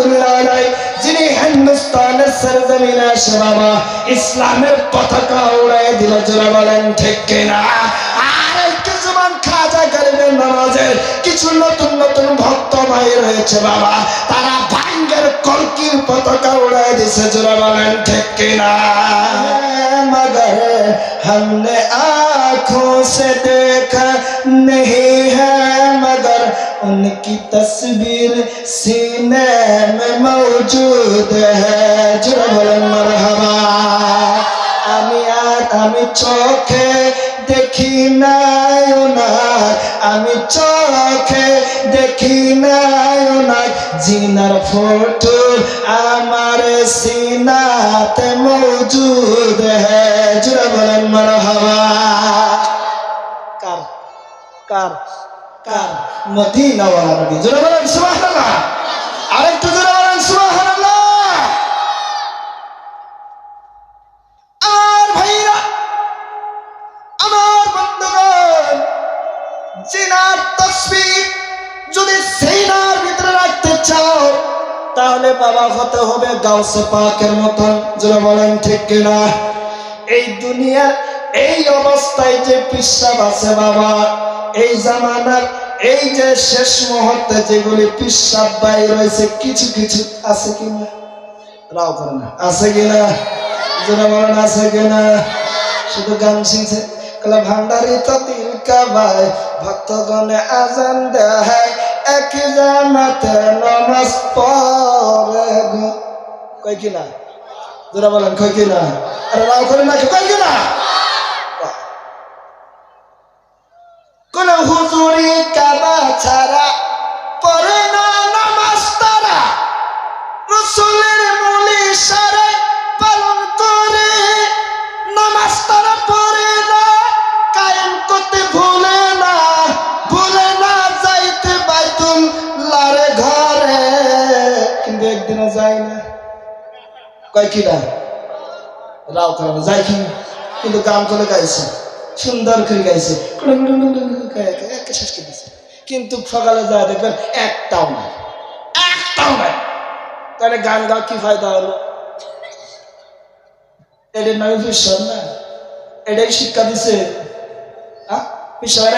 রহমাতুল্লাহ আলাই যিনি হিন্দুস্তানের সরজমিনে এসে বাবা ইসলামের পতাকা উড়াই দিল যারা বলেন ঠিক কিনা আর এই কিছুমান খাজা গরিবের নামাজের কিছু নতুন নতুন ভক্ত ভাই রয়েছে বাবা তারা ভাঙ্গের কলকির পতাকা উড়াই দিছে যারা বলেন ঠিক কিনা मगर हमने आंखों से देखा नहीं है मगर उनकी तस्वीर सीने में मौजूद है जरा बोलें मरहबा আমি আর আমি চোখে দেখি না ওনার আমি চোখে দেখি না ওনার জিনার ফটো আমার সিনাতে মৌজুদ হ্যাঁ জুড়ে বলেন মারহাবা কার কার কার মদিনা নবী। জুড়ে বলেন, সুবহানাল্লাহ। আরেকটু জুড়ে বলেন, সুবহানাল্লাহ। আমার ভাইরা, আমার বন্ধুগণ, জিনার তসবির যদি সিনার ভিতরে রাখতে চাও, তাহলে বাবা হতে হবে গাউসে পাকের মতন। যারা বলেন, ঠিক কিনা? এই দুনিয়ার এই অবস্থায় যে পিসাব আছে বাবা, এই জামানার এই যে শেষ মুহূর্তে যেগুলি পিসাব বাই রয়েছে কিছু কিছু আছে কিনা রাও করে না। আছে কিনা যারা বলেন, আছে কিনা শুধু গান শুনছে। কলে ভান্ডারি তো দিল কাবায়, ভক্তগণে আজান দেয় এক জামাতে নমাজ পড়ে কই কিনা যারা বলেন কই কিনা আরে রাও করে না কিনা কোন হুজুরি কাবা ছাড়া পড়ে না নামাজ তারা রসুলের মূলি সারে পালন করে নামাজ তারা পড়ে না কায়েম করতে ভুলে না ভুলে না যাইতে বাইতুল লারে ঘরে কিন্তু একদিনও যায় না কয় কি না রাও করে যায় কি কিন্তু গান করে গাইছে সুন্দর করে গাইছে শেষ করে কিন্তু সকালে যায় দেখবেন একটাও নাই। একটাও নাই। তাহলে গান গাও কি ফায়দা হলো? এটার নামে বিশ্বাস না এটাই শিক্ষা দিছে।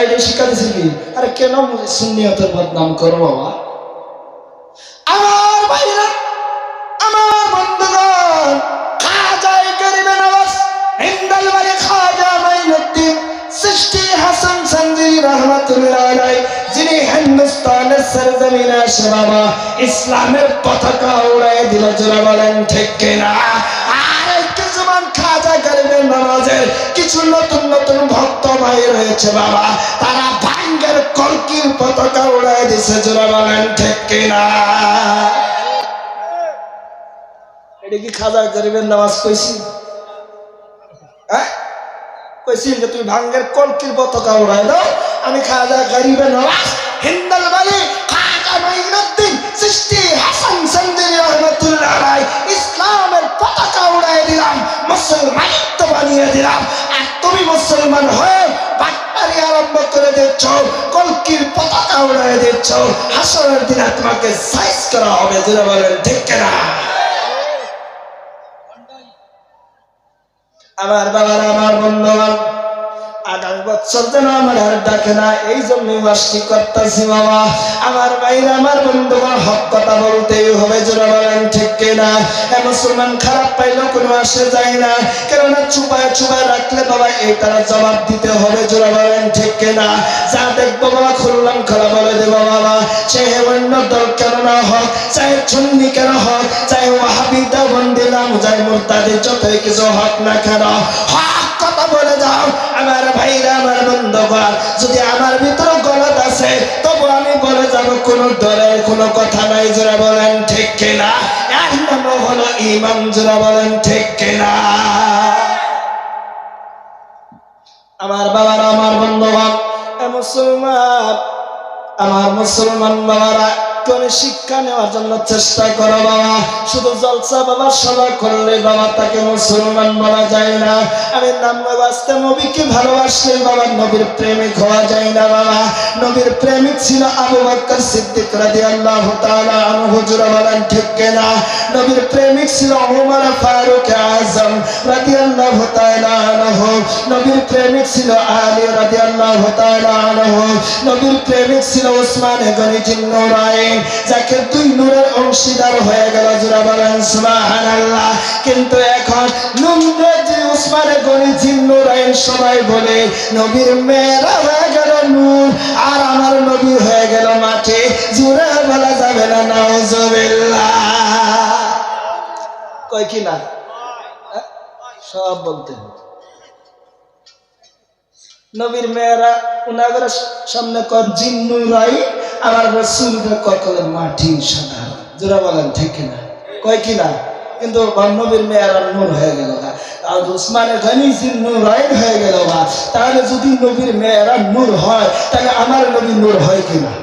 এটাই শিক্ষা দিছে কি? আরে কেন সুন্নিয়তের বদনাম করো বাবা? আমার ভাইরা আমার বন্ধুগণ, খাজাই নওয়াজ হিন্দাল বাড়ি খাজা মাইনুদ্দিন সৃষ্টি হাসান হিন্দুস্তানের সরজমিনে এসে বাবা। ইসলামের পতাকা উড়াই দিল যারা বলেন, ঠিক কিনা? আর খাজা কিছু নতুন নতুন ভক্ত ভাই রয়েছে বাবা। তারা ভাঙ্গের পতাকা দিছে যারা বলেন, ঠিক কিনা? কি খাজা নামাজ কইছি? হ্যাঁ? কইছি যে তুমি ভাঙ্গের কলকির পতাকা উড়াই দাও, আমি খাজা গরিবের নামাজ হিন্দাল বালি, খাজা মাইনুদ্দিন সৃষ্টি হাসান ইসলামের পতাকা উড়াই দিলাম, মুসলমানিত্ব বানিয়ে দিলাম। মুসলমান হয়ে বাটপারি আরম্ভ করে দিচ্ছ, কলকির পতাকা উড়াই দিচ্ছ। হাসনের দিনে তোমাকে সাইজ করা হবে ঠিক না আমার বাবার, আমার বন্ধুবান বছর যেন আমার আর ডাকে না এই জন্যই মাসটি করতেছি বাবা। আমার বাইরে আমার বন্ধুগণ, হক কথা বলতেই হবে জোরা বলেন ঠিক কিনা। মুসলমান খারাপ পাইলেও কোনো আসে যায় না। কেননা চুপায় চুপায় রাখলে বাবা, এই তারা জবাব দিতে হবে জোরা বলেন ঠিক কিনা। যা দেখব বাবা, খুললাম খোলা বলে দেবো বাবা। সে অন্য দল কেন না হোক, চাই চুন্নি কেন হোক, চাই ওয়াহাবি দেবন দিলাম যাই মুরতাদের যতই কিছু হক না কেন। হক ভাইরা, আমার বন্ধুগণ, যদি আমার ভিতরে গলত আছে, তবু আমি বলে যাব, কোন দলের কোনো কথা নাই, যারা বলেন ঠিক কিনা? এক নাম হলো ইমাম যারা বলেন ঠিক কিনা? আমার বাবার, আমার বন্ধুগণ, এ মুসলমান আমার মুসলমান বাবারা কোন শিক্ষা নেওয়ার জন্য চেষ্টা করো বাবা। শুধু জলসা বাবা সভা করলে বাবা তাকে মুসলমান বলা যায় না। আমি নাম বাঁচতে নবীকে ভালোবাসলে বাবা নবীর প্রেমিক হওয়া যায় না বাবা। নবীর প্রেমিক ছিল আবু বকর সিদ্দিক রাদিয়াল্লাহু তাআলা আনহু, হুজুরা বলেন, ঠিক কিনা? নবীর প্রেমিক ছিল ওমর ফারুক আজম রাদিয়াল্লাহু তাআলা আনহু। নবীর প্রেমিক ছিল আলী রাদিয়াল্লাহু তাআলা আনহু। নবীর প্রেমিক ছিল ওসমান গনি জিন্নুরাইন যাকে দুই নূরের অংশীদার হয়ে গেল জুরা বলেন, সুবহানাল্লাহ। কিন্তু এখন নুমরে যে ওসমান গনি জিন্নুরাইন সবাই বলে, নবীর মেয়েরা হয়ে গেল নূর, আর আমার কয় কি না হ্যাঁ? সব বলতে হবে। নবীর মেয়েরা উনাদের সামনে কর জিন্নু রাই আমার রসুল ককলের মাটি সাধারণ জোরা বলেন, ঠিক না? কয় কি না? কিন্তু নবীর মেয়েরা নূর হয়ে গেল আর উসমানের ঘনি জিন্নু রাই হয়ে গেল তাহলে যদি নবীর মেয়েরা নূর হয়, তাহলে আমার নবী নূর হয় কিনা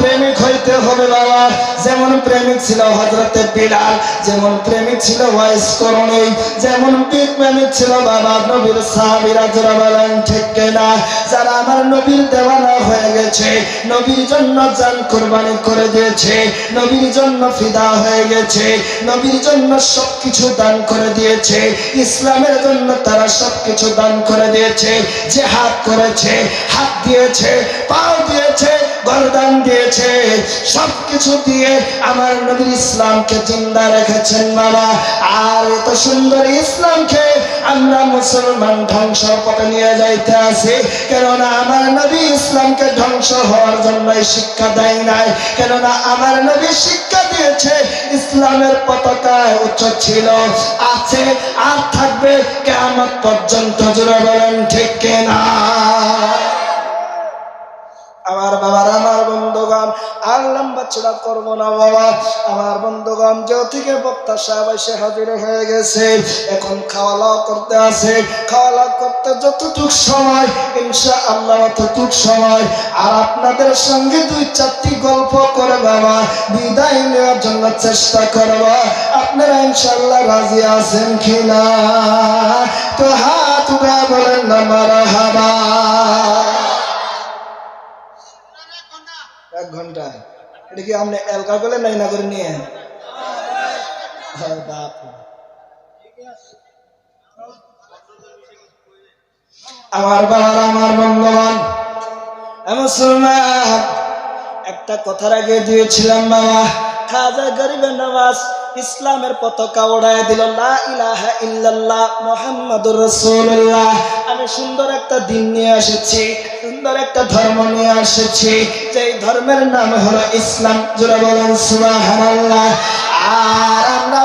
প্রেমিক হইতে হবে বাবা। যেমন প্রেমিক ছিল হজরতে বিলাল, যেমন প্রেমিক ছিল ওয়াইস করণী যেমন বীর প্রেমিক ছিল বাবা নবীর সাহাবিরা যারা বলেন, ঠিক না যারা আমার নবীর দেওয়ানা হয়ে গেছে, নবীর জন্য জান কোরবানি করে দিয়েছে, নবীর জন্য ফিদা হয়ে গেছে, নবীর জন্য সবকিছু দান করে দিয়েছে, ইসলামের জন্য তারা সবকিছু দান করে দিয়েছে যে হাত করেছে, হাত দিয়েছে, পাও দিয়েছে, গরদান দিয়েছে। সবকিছু দিয়ে আমার নবীর ইসলামকে জিন্দা রেখেছেন বাবা। আর এত সুন্দর ইসলামকে আমরা মুসলমান ধ্বংস পথে নিয়ে যাইতে আছি কেননা আমার নবী ইসলামকে ধ্বংস হওয়ার জন্য শিক্ষা দেয় নাই। কেননা আমার নবী শিক্ষা দিয়েছে, ইসলামের পতাকা উচ্চ ছিল, আছে, আর থাকবে কেমন পর্যন্ত। জুড়ে বলেন ঠিক কেনা? আমার বাবার, আমার বন্ধুগণ, আর লম্বা ছেড়া করব না বাবা। আমার বন্ধুগণ যে থেকে বক্তা সাহেব এসে হাজির হয়ে গেছে। এখন খাওয়া দাওয়া করতে আছে। খাওয়া দাওয়া করতে যতটুক সময় ইনশা আল্লাহ ততটুক সময়। আর আপনাদের সঙ্গে দুই, চারটি গল্প করে বাবা, বিদায় নেওয়ার জন্য চেষ্টা করব। আপনারা ইনশাল্লাহ রাজি আছেন কিনা? তো হাত উঠা বলেন না মারা হাবা এক ঘণ্টা এটা কি আপনি এলকা করলে নাই না করে নিয়ে আমার বাবার, আমার বন্ধবান একটা কথার আগে দিয়েছিলাম বাবা, খাজা গরিবের নামাজ। ইসলামের পতাকা ওড়ায় দিল, লা ইলাহা ইল্লাল্লাহ রাসূলুল্লাহ। আমি সুন্দর একটা দিন নিয়ে এসেছি, সুন্দর একটা ধর্ম নিয়ে এসেছি। যেই ধর্মের নাম হলো ইসলাম, জোরে বলেন সুবহানাল্লাহ। আর আমরা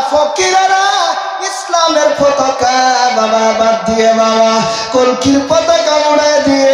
ইসলামের পতাকা বাবা বাদ দিয়ে বাবা, কলকির পতাকা উড়ায় দিয়ে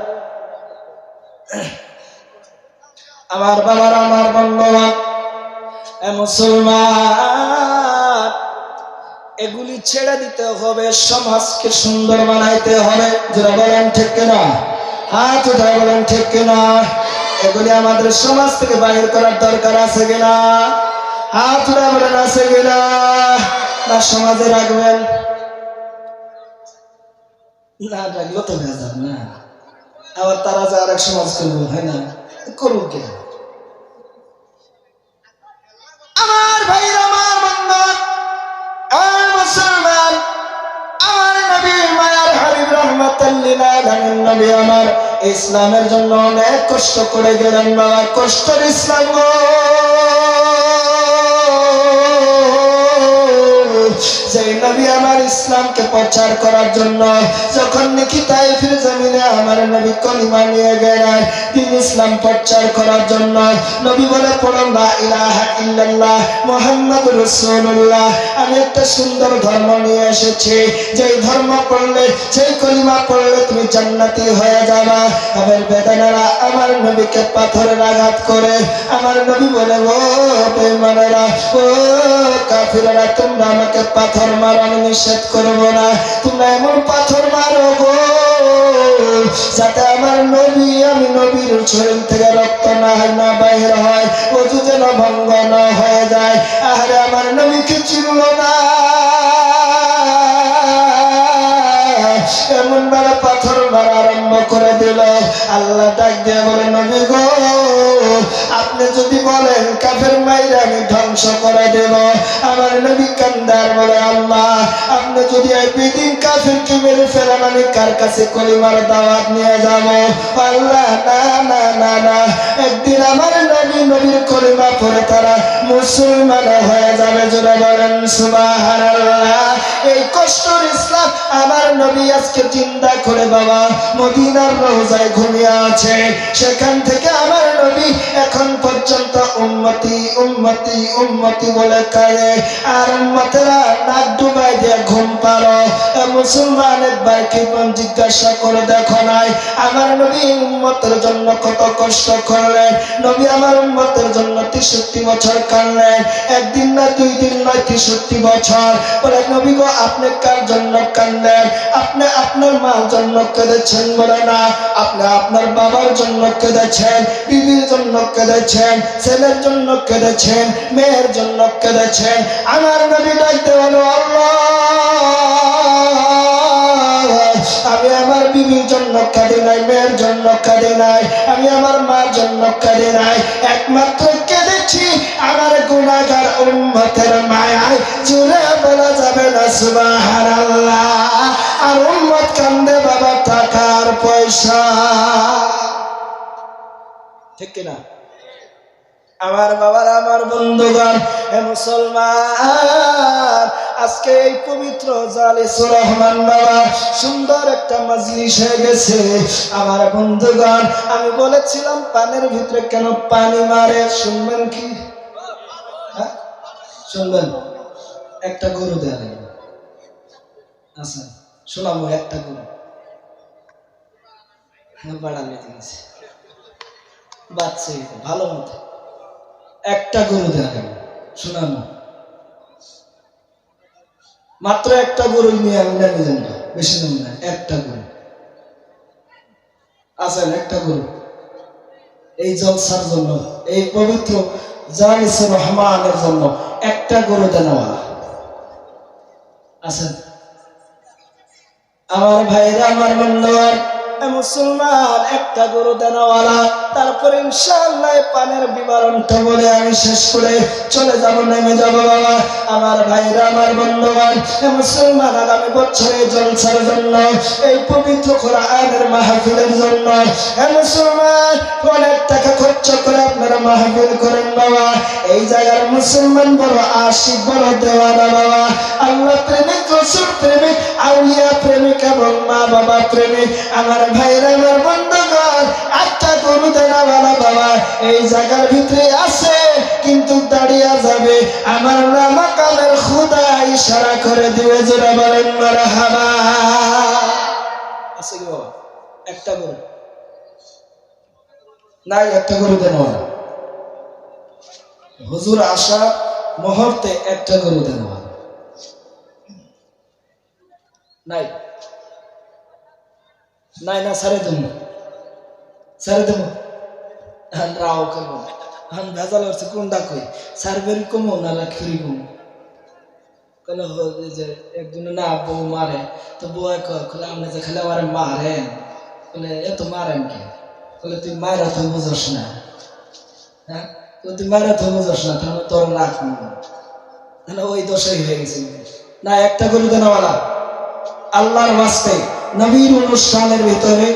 আমার বাবার আমার বন্ধবান মুসলমান, এগুলি ছেড়ে দিতে হবে, সমাজকে সুন্দর বানাইতে হবে। যারা বলেন, ঠিক না হাত উঠা বলেন, ঠিক কিনা? এগুলি আমাদের সমাজ থেকে বাহির করার দরকার আছে কিনা? হাত বলেন, আছে কিনা? না, সমাজে রাখবেন। না, রাখল তো না। আবার তারা যে আরেক সমাজ করব, হয় না? করুক কে আমার ভাই আমার বন্ধন আমার মুসলমান, আমার নবী, মায়ার নবী আমার ইসলামের জন্য অনেক কষ্ট করে গেলেন বাবা, কষ্টের ইসলাম গো। যে ধর্ম পড়লে কলিমা তুমি জান্নাতি হয়ে যাবা। আমার আমার নবীকে পাথরের আঘাত করে। আমার নবী বলে, ও বেমানেরা ও তোমরা আমাকে পাথর মারো আমি নিষেধ করব না। তোমরা এমন পাথর মারো গো, যাতে আমার নবী, আমি নবীর শরীর থেকে রক্ত না হয়, না বাইর হয়, অজু যেন ভঙ্গ না হয়ে যায়। আরে আমার নবীকে চিনল না? পাথর মারা আল্লাহ ডাক দিয়ে বলে, নবী গো, আপনি যদি বলেন, কাফের মাইরা আমি ধ্বংস করে দেব। আমার নবী কান্দার বলে, আল্লাহ আপনি যদি এই বিদিন কাফেরকে মেরে ফেলেন আমি কার কাছে কলিমার দাওয়াত নিয়ে যাব? আল্লাহ না না না না। একদিন আমার নবী নবীর কলিমা পড়ে তারা মুসলমান হয়ে যাবে জোরে বলেন সুবহানাল্লাহ। এই কষ্টর ইসলাম আমার নবী আজকে চিন্তা করে বাবা, মদিনার রোজায় ঘুমিয়ে আছে। সেখান থেকে আমার নবী এখন পর্যন্ত উন্মতি উন্মতি উন্মতি বলে কায়ে আর উন্মতেরা নাক ডুবাই দিয়ে ঘুম পারো মুসলমানের বাইকে জিজ্ঞাসা করে দেখো নাই? আমার নবী উন্মতের জন্য কত কষ্ট করলেন। নবী আমার উন্মতের জন্য তেষট্টি বছর একদিন না দুই দিন নয়, তেষট্টি বছর। বলে, নবী গো, আপনি কার জন্য কানলেন আপনি আপনার মার জন্য কেঁদেছেন বলে না। আপনি আপনার বাবার জন্য কেঁদেছেন, বিবির জন্য কেঁদেছেন, ছেলের জন্য কেঁদেছেন, মেয়ের জন্য কেঁদেছেন। আমার নবী ডাকতে হলো আমি আমার বিবির জন্য কাঁদে নাই, মেয়ের জন্য কাঁদে নাই, আমি আমার মার জন্য কাঁদে নাই। একমাত্র কেঁদেছি আমার গুণাগার উম্মতের মায়ায় জুড়ে বলা যাবে না, সুবহানাল্লাহ। আর উম্মত কান্দে বাবা, টাকার পয়সা। ঠিক কিনা? আমার বাবার, আমার বন্ধুগণ হে মুসলমান, আজকে এই পবিত্র জালিসুর রহমান বাবা, সুন্দর একটা মজলিস হয়ে গেছে। আমার বন্ধুগণ, আমি বলেছিলাম, পানের ভিতরে কেন পানি মারে, শুনবেন কি? হ্যাঁ? শুনবেন একটা গরু দেন আচ্ছা শোনাবো একটা গরু। হ্যাঁ বাচ্চা ভালো মতো। একটা গরু দেখান শোনানো মাত্র একটা গরু নিয়ে আমি না নিলেন না, বেশি নেব না, একটা গরু। আছেন একটা গরু। এই জলসার জন্য, এই পবিত্র জানিসুর রহমানের জন্য একটা গরু দেনওয়ালা। আছেন আমার ভাইরা আমার বন্ধুয়ার মুসলমান, একটা গরু দেনওয়ালা, তারপরে ইনশাআল্লাহ পানের বিবরণটা বলে আমি শেষ করে চলে যাব, নেমে যাব বাবা। আমার ভাইরা, আমার বন্ধুগণ, এ মুসলমান আগামী বছরে জলসার জন্য, এই পবিত্র কোরআনের মাহফিলের জন্য মুসলমান, অনেক টাকা খরচ করে আপনারা মাহফিল করেন বাবা। এই জায়গার মুসলমান বড় আশিক, বড় দেওয়ানা বাবা। আল্লাহ প্রেমিক, রসুল প্রেমিক, আউলিয়া প্রেমিক এবং মা বাবা প্রেমিক। আমার ভাইরা আমার বন্ধুগণ একটা গরু দেনাওয়ালা বাবা, এই জায়গার ভিতরে কিন্তু দাঁড়িয়ে যাবে। আমার কামের খুদা, ইশারা করে দিবে বলেন আছে একটা গরু। নাই, একটা গরু দেনাওয়ালা হুজুর আসা মুহূর্তে একটা গরু দেনাওয়ালা নাই। নাই না সারে দেবো সারে দেবো হ্যাঁ রাও করব হ্যাঁ ভেজাল হচ্ছে কোনটা কই সার্ভেরি কমো না লাখিরি কমো কলে যে একজনে না বউ মারে তো বউ কলে যে খেলে আমার মারেন বলে এত মারেন কি বলে তুই মায়ের তো বুঝস না হ্যাঁ তুই মায়ের তো বুঝস না তাহলে তোর রাখব তাহলে ওই দোষই হয়ে গেছে না একটা গরু দেনাওয়ালা আল্লাহর বাস্তে নবীর অনুষ্ঠানের ভিতরে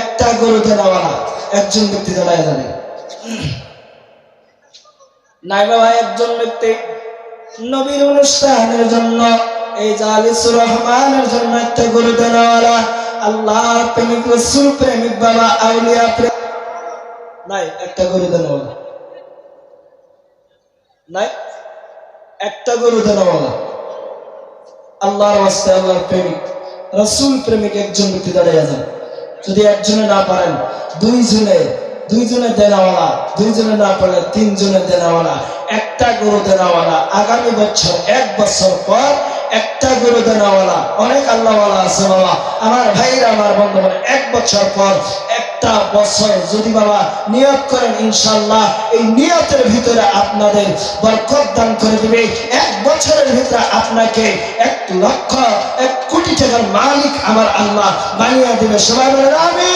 একটা গরু দেনাওয়ালা একজন ব্যক্তি দাঁড়ায় যাবে নাই বাবা, একজন ব্যক্তি। নবীর অনুষ্ঠানের জন্য, এই জালিসুর রহমানের জন্য একটা গরু দেনাওয়ালা আল্লাহ প্রেমিক, রসুল প্রেমিক, বাবা, আউলিয়া নাই, একটা গরু দেনাওয়ালা নাই, একটা গরু দেনাওয়ালা আল্লাহর আল্লাহর প্রেমিক। রসুল প্রেমিক একজন ব্যক্তি দাঁড়িয়ে যান যদি একজনে না পারেন, দুইজনে দুইজনে দেনাওয়ালা, দুইজনে না পারলে তিনজনে দেনাওয়ালা, একটা গরু দেনাওয়ালা আগামী বছর, এক বছর পর একটা গরু দেনাওয়ালা অনেক আল্লাহওয়ালা আছে বাবা। আমার ভাইরা, আমার বন্ধু এক বছর পর, একটা বছর যদি বাবা নিয়ত করেন ইনশাল্লাহ এই নিয়তের ভিতরে আপনাদের বরকত দান করে দিবে। এক বছরের ভিতরে আপনাকে এক লক্ষ, এক কোটি টাকার মালিক আমার আল্লাহ বানিয়ে দিবে। সবাই বলে আমি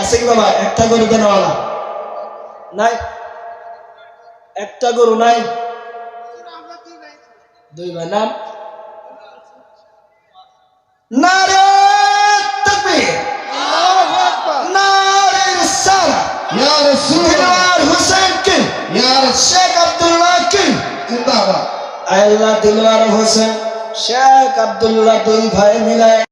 আছে কি বাবা? একটা গরু দেনওয়ালা নাই। একটা গরু নাই। দুই ভাই, নাম? নারে তাকবীর। নারে রিসালা ইয়া রাসূলুল্লাহ দিলওয়ার হোসেন কি? ইয়া রাসূল শেখ আব্দুল্লাহ কি? জিন্দাবাদ। আল্লাহ দিলওয়ার হোসেন, শেখ আব্দুল্লাহ দুই ভাই মিলায়